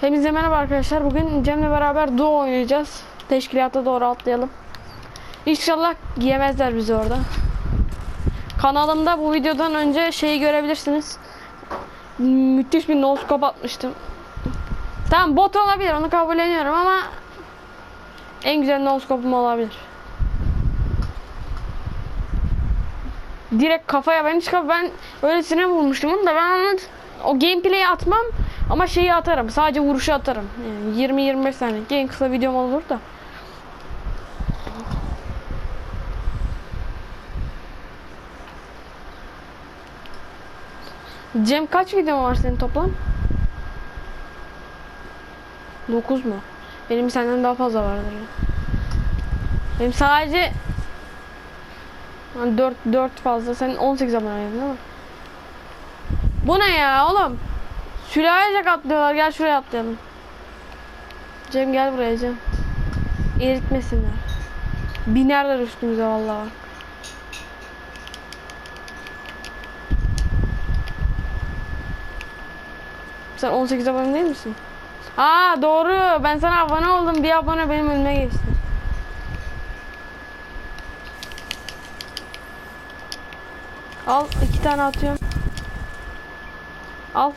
Hepinize merhaba arkadaşlar. Bugün Cem'le beraber duo oynayacağız. Teşkilata doğru atlayalım. İnşallah yemezler bizi orada. Kanalımda bu videodan önce şeyi görebilirsiniz. Müthiş bir noskop atmıştım. Tamam bot olabilir onu kabulleniyorum ama en güzel noskopum olabilir. Direkt kafaya ben hiç ben öylesine vurmuştum onu da ben onu o gameplay'i atmam ama şeyi atarım. Sadece vuruşu atarım. Yani 20-25 saniye. En kısa videom olur da. Cem kaç videom var senin toplam? 9 mu? Benim senden daha fazla vardır ya. Benim sadece 4 4 fazla. Senin 18 aboneydin değil mi? Bu ne ya oğlum? Sülalecek atlıyorlar. Gel şuraya atlayalım. Cem gel buraya Cem. Eritmesinler. Binerler üstümüze vallahi. Sen 18 abone değil misin? Aa doğru. Ben sana abone oldum. Bir abone benim önüme geçti. Al iki tane atıyorum. Al.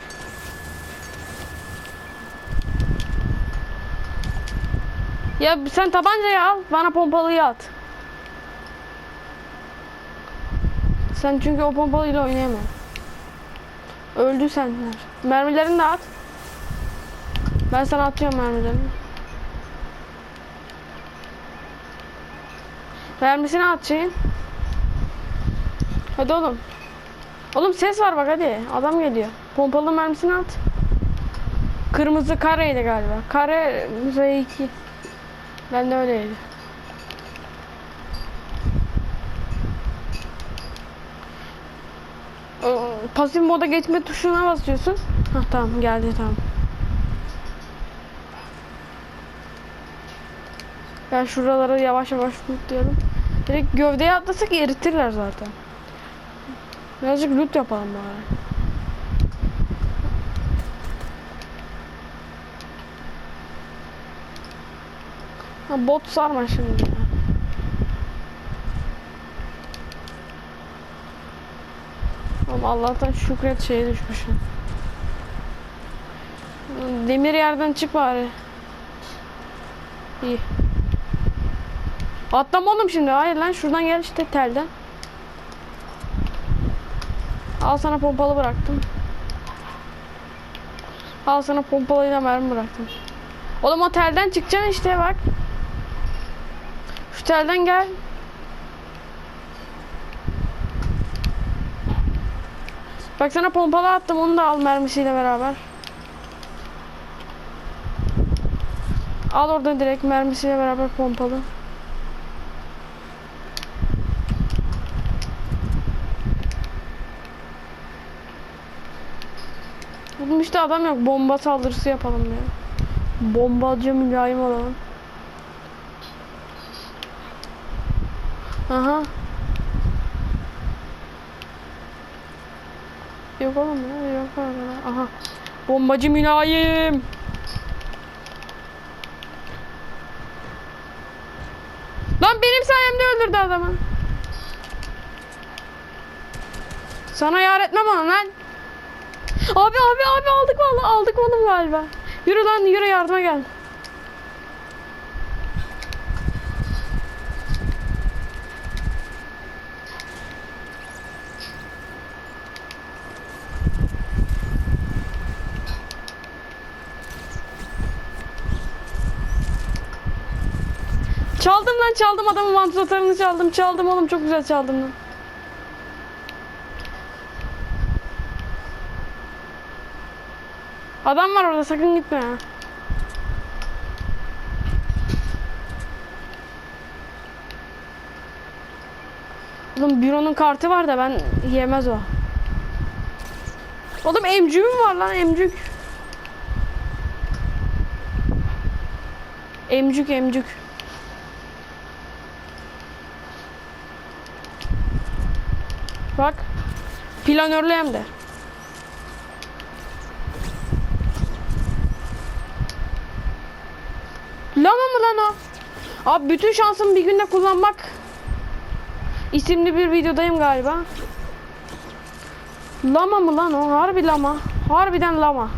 Ya sen tabancayı al, bana pompalıyı at. Sen çünkü o pompalıyla oynayamam. Öldü senler. Mermilerini de at. Ben sana atıyorum mermilerini. Mermisini at şeyin. Hadi oğlum. Oğlum ses var bak hadi. Adam geliyor. Pompalı mermisini at. Kırmızı kareydi galiba. Kare Z2. Ben de öyleydi. Ee, Pasif moda geçme tuşuna basıyorsun. Hah tamam geldi tamam. Ben şuraları yavaş yavaş lootlayalım. Direkt gövdeye atlasak eritirler zaten. Birazcık loot yapalım bari. Ha, bot sarma şimdi. Allah'tan şükret şeye düşmüşüm. Demir yerden çık bari. İyi. Atlama oğlum şimdi. Hayır lan şuradan gel işte telden. Al sana pompalı bıraktım. Al sana pompalıyla mermi bıraktım. Oğlum o telden çıkacaksın işte bak. Şu telden gel. Bak sana pompalı attım onu da al mermisiyle beraber. Al oradan direkt mermisiyle beraber pompalı. İşte adam yok. Bomba saldırısı yapalım ya. Bombacı mülayim olalım. Aha. Yok oğlum ya. Yok orada. Aha. Bombacı mülayim. Lan benim sayemde öldürdü adamı. Sana yar etmem onu lan. Abi abi abi aldık vallahi aldık onu galiba. Yürü lan yürü yardıma gel. Çaldım lan çaldım adamın vantilatörünü çaldım çaldım oğlum çok güzel çaldım lan. Adam var orada sakın gitme ha. Oğlum büronun kartı var da ben yemez o. Oğlum emcüğüm var lan emcük. Emcük emcük. Bak. Planörlü hem de. lan o. Abi bütün şansımı bir günde kullanmak isimli bir videodayım galiba. Lama mı lan o? Harbi lama. Harbiden lama.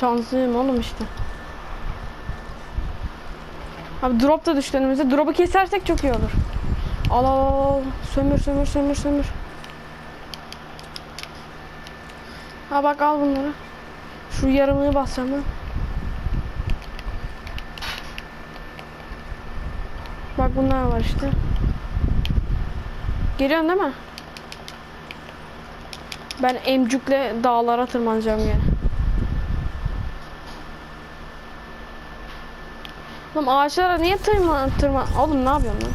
Şanslıyım oğlum işte. Abi drop da düştü önümüze. Drop'u kesersek çok iyi olur. Al al al. Sömür sömür sömür sömür. Ha bak al bunları. Şu yarımını basacağım ben. Bak bunlar var işte. Geliyorsun değil mi? Ben emcükle dağlara tırmanacağım yine. Oğlum ağaçlara niye tırman tırman? Oğlum ne yapıyorsun lan?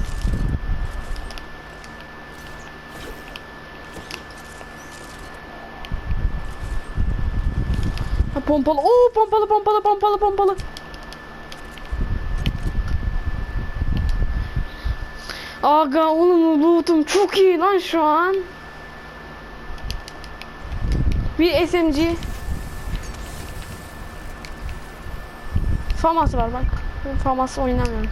Ha, pompalı. Oo pompalı pompalı pompalı pompalı. Aga oğlum loot'um çok iyi lan şu an. Bir SMG. Famas var bak. Famas oynamıyorum.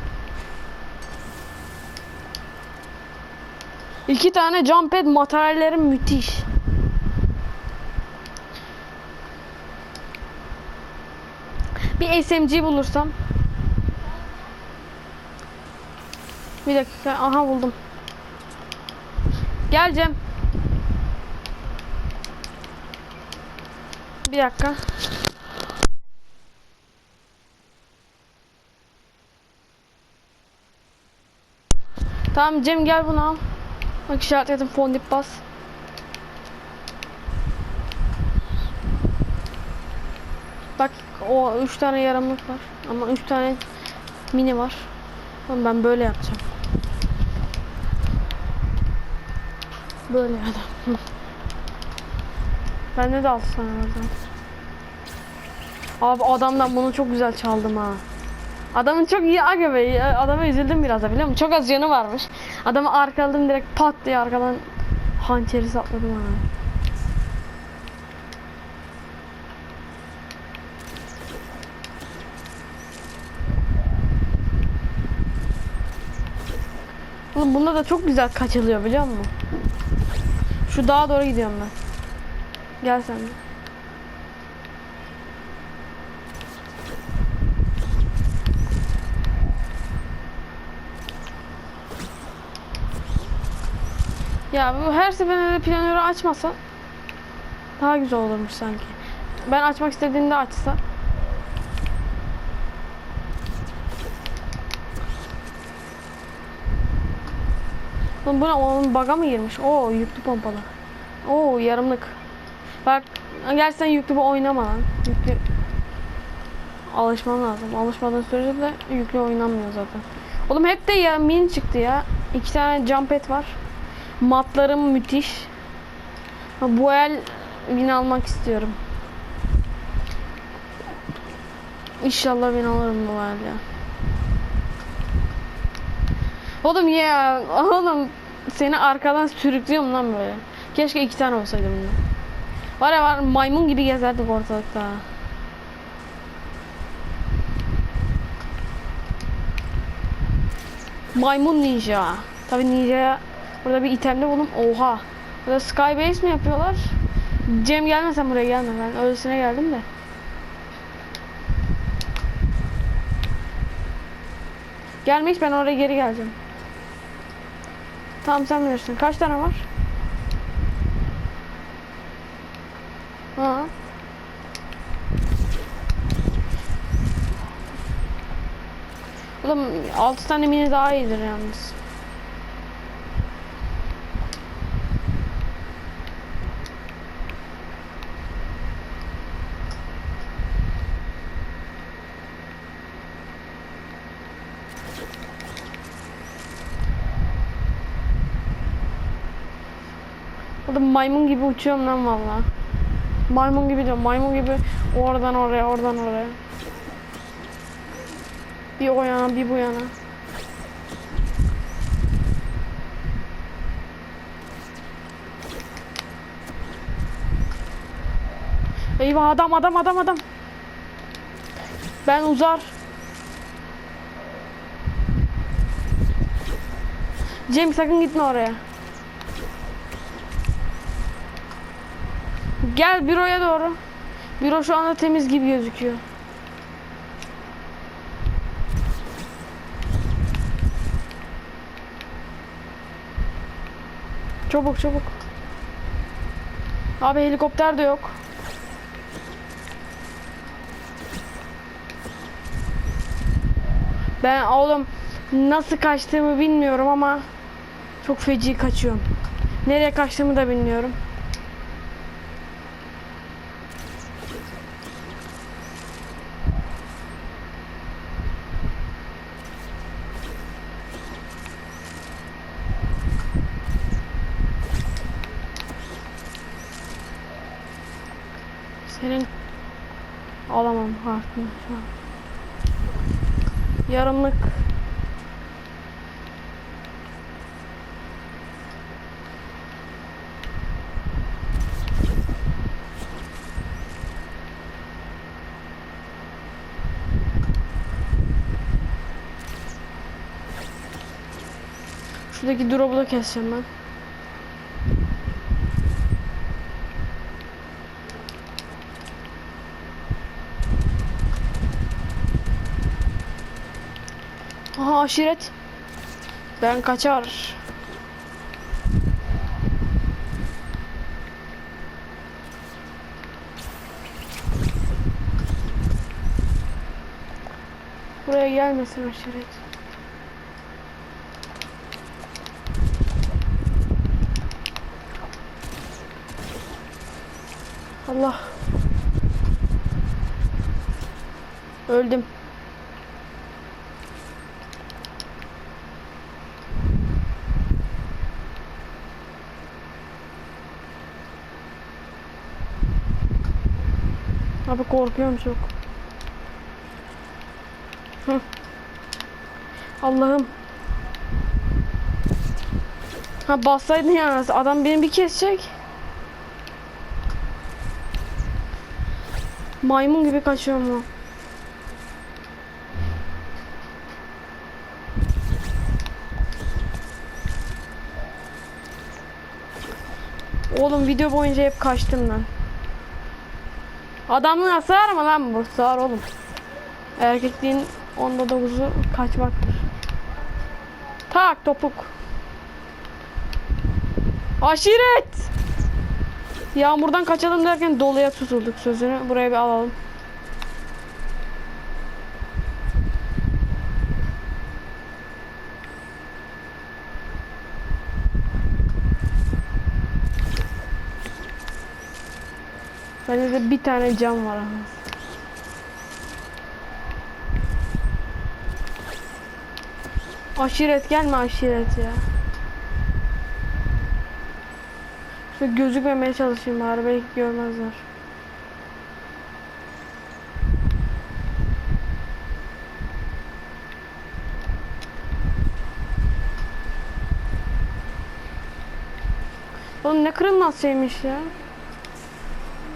İki tane jump pad materyallerim müthiş. Bir SMG bulursam. Bir dakika. Aha buldum. Gel Cem. Bir dakika. Tamam Cem gel bunu al. Bak işaretledim fondip bas. Bak o üç tane yaramlık var. Ama üç tane mini var. Tamam ben böyle yapacağım. Böyle adam. Bende de altı tane var zaten. Abi adamdan bunu çok güzel çaldım ha. Adamın çok iyi aga be. Adama üzüldüm biraz da biliyor musun? Çok az canı varmış. Adamı arkaladım direkt pat diye arkadan hançeri sapladım ha. Oğlum bunda da çok güzel kaçılıyor biliyor musun? Şu dağa doğru gidiyorum ben. Gel sen de. Ya bu her seferinde de planörü açmasa daha güzel olurmuş sanki. Ben açmak istediğimde açsa. Oğlum bu ne? Onun baga mı girmiş? Oo yüklü pompalı. Oo yarımlık. Bak gerçekten yüklü bu oynama lan. Yüklü alışman lazım. Alışmadığın sürece de yüklü oynanmıyor zaten. Oğlum hep de ya min çıktı ya. İki tane jump pad var. Matlarım müthiş. Bu el win almak istiyorum. İnşallah win alırım bu el ya. Oğlum ya, oğlum seni arkadan sürüklüyorum lan böyle. Keşke iki tane olsaydı bundan. Var ya var maymun gibi gezerdik ortalıkta. Maymun ninja. Tabi ninja'ya burada bir itemde buldum. Oha. Burada skybase mi yapıyorlar? Cem gelme sen buraya gelme. Ben öylesine geldim de. Gelme hiç ben oraya geri geleceğim. Tamam sen bilirsin. Kaç tane var? Ha. Oğlum 6 tane mini daha iyidir yalnız. Oğlum maymun gibi uçuyorum lan valla. Maymun gibi diyorum. Maymun gibi oradan oraya, oradan oraya. Bir o yana, bir bu yana. Eyvah adam adam adam adam. Ben uzar. Cem sakın gitme oraya. Gel büroya doğru. Büro şu anda temiz gibi gözüküyor. Çabuk çabuk. Abi helikopter de yok. Ben oğlum nasıl kaçtığımı bilmiyorum ama çok feci kaçıyorum. Nereye kaçtığımı da bilmiyorum. Senin harfini şu an. Yarımlık Şuradaki drop'u da keseceğim ben. Aha aşiret. Ben kaçar. Buraya gelmesin aşiret. Allah. Öldüm. Abi korkuyorum çok. Hı. Allah'ım. Ha bassaydın ya adam beni bir kesecek. Maymun gibi kaçıyorum o. Oğlum video boyunca hep kaçtım ben. Adamın sığar mı lan bu? Sığar oğlum. Erkekliğin onda dokuzu kaçmaktır. Tak topuk. Aşiret! Yağmurdan kaçalım derken doluya tutulduk sözünü. Buraya bir alalım. Bende de bir tane cam var ama. Aşiret gelme aşiret ya. Şöyle gözükmemeye çalışayım bari belki görmezler. Oğlum ne kırılmaz şeymiş ya.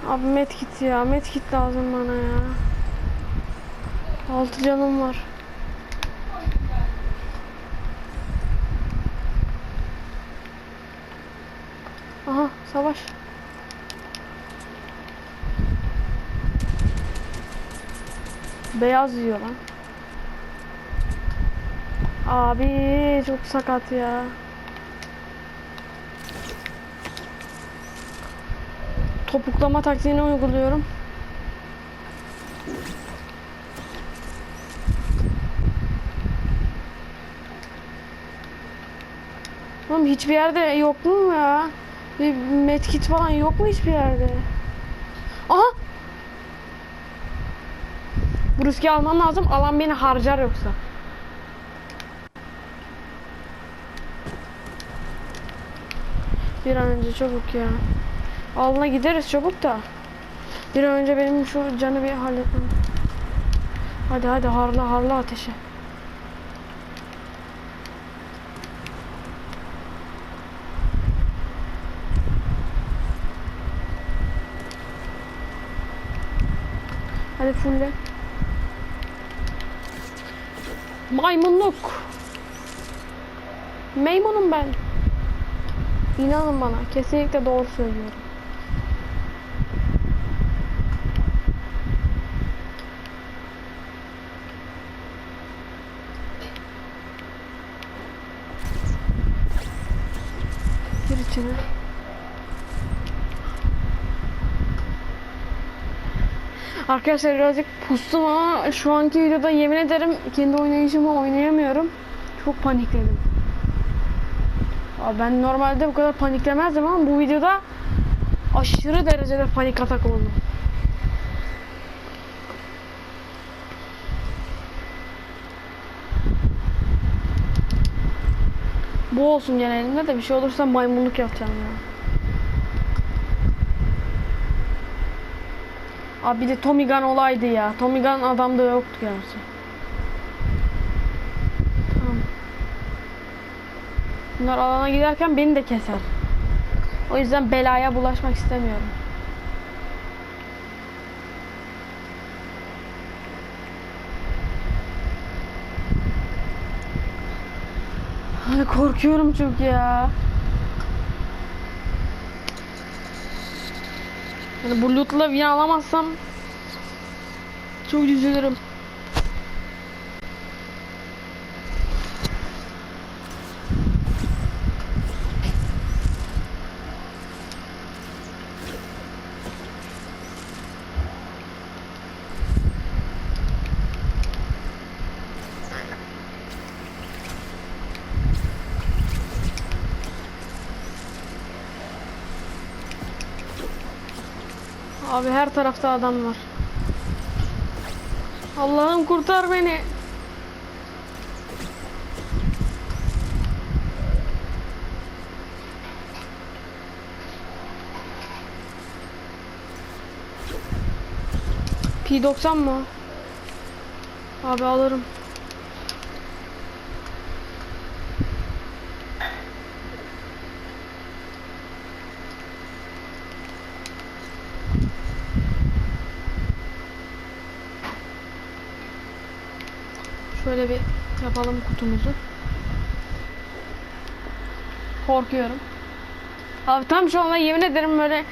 Abi medkit ya. Medkit lazım bana ya. Altı canım var. Aha savaş. Beyaz yiyor lan. Abi çok sakat ya. Topuklama taktiğini uyguluyorum. Oğlum hiçbir yerde yok mu ya? Bir medkit falan yok mu hiçbir yerde? Aha! Bu riski almam lazım. Alan beni harcar yoksa. Bir an önce çabuk ya. Alına gideriz çabuk da. Bir önce benim şu canı bir halletmem. Hadi hadi harla harla ateşi. Hadi fulle. Maymunluk. Maymunum ben. İnanın bana. Kesinlikle doğru söylüyorum. Arkadaşlar birazcık pustum ama şu anki videoda yemin ederim kendi oynayışımı oynayamıyorum. Çok panikledim. Abi ben normalde bu kadar paniklemezdim ama bu videoda aşırı derecede panik atak oldum. Bu olsun genelinde de bir şey olursa maymunluk yapacağım ya. Abi bir de Tommy Gun olaydı ya. Tommy Gun adamda yoktu gerçi. Tamam. Bunlar alana giderken beni de keser. O yüzden belaya bulaşmak istemiyorum. Ay korkuyorum çünkü ya. Yani bu lootla win alamazsam çok üzülürüm. Abi her tarafta adam var. Allah'ım kurtar beni. P90 mı? Abi alırım. Şöyle bir yapalım kutumuzu. Korkuyorum. Abi tam şu anda yemin ederim böyle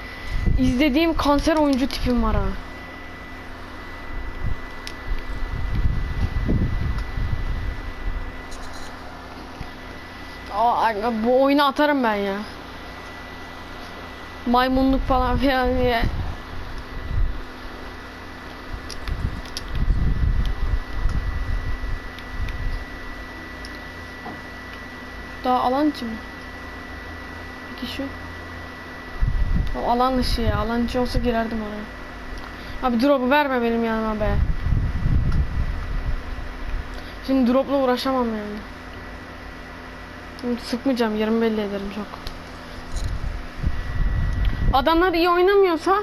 izlediğim kanser oyuncu tipim var ha. Aa, bu oyunu atarım ben ya. Maymunluk falan filan diye. Daha alan içi? Peki şu. O alan dışı ya. Alan içi olsa girerdim oraya. Abi drop'u verme benim yanıma be. Şimdi drop'la uğraşamam yani. Şimdi sıkmayacağım. Yarım belli ederim çok. Adamlar iyi oynamıyorsa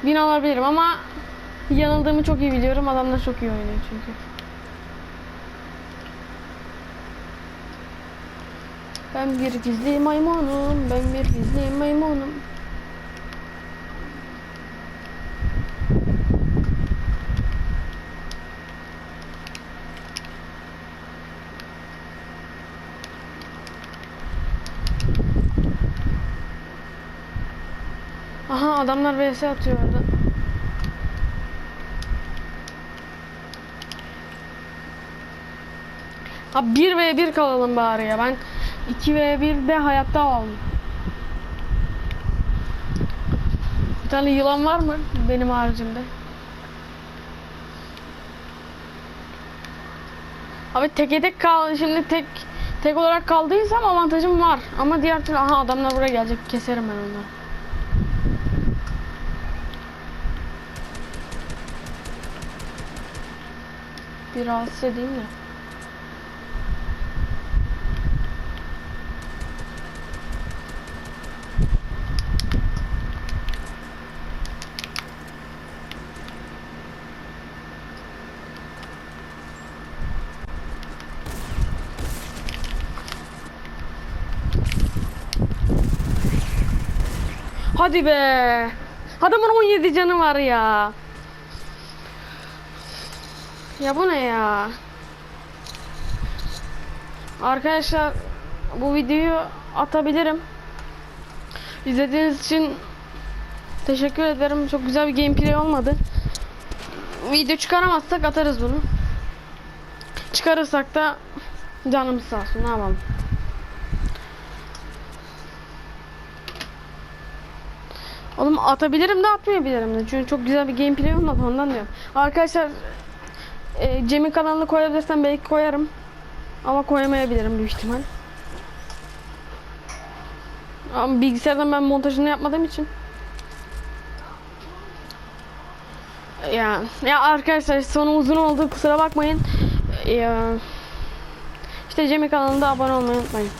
win alabilirim ama yanıldığımı çok iyi biliyorum. Adamlar çok iyi oynuyor çünkü. Ben bir gizli maymunum, ben bir gizli maymunum. Aha adamlar vs atıyor orada. Ha 1 v 1 kalalım bari ya. Ben 2 v 1'de hayatta aldım. Bir tane yılan var mı benim haricimde? Abi teke tek kal şimdi tek tek olarak kaldıysam avantajım var. Ama diğer türlü aha adamlar buraya gelecek keserim ben onları. Bir rahatsız edeyim de. Hadi be. Adamın 17 canı var ya. Ya bu ne ya? Arkadaşlar bu videoyu atabilirim. İzlediğiniz için teşekkür ederim. Çok güzel bir gameplay olmadı. Video çıkaramazsak atarız bunu. Çıkarırsak da canımız sağ olsun. Ne yapalım? Oğlum atabilirim de atmayabilirim de. Çünkü çok güzel bir gameplay olmadı ondan diyorum. Arkadaşlar e, Cem'in kanalını koyabilirsem belki koyarım. Ama koyamayabilirim büyük ihtimal. Ama bilgisayardan ben montajını yapmadığım için. Ya, ya arkadaşlar sonu uzun oldu kusura bakmayın. Ya, işte Cem'in kanalında abone olmayı unutmayın.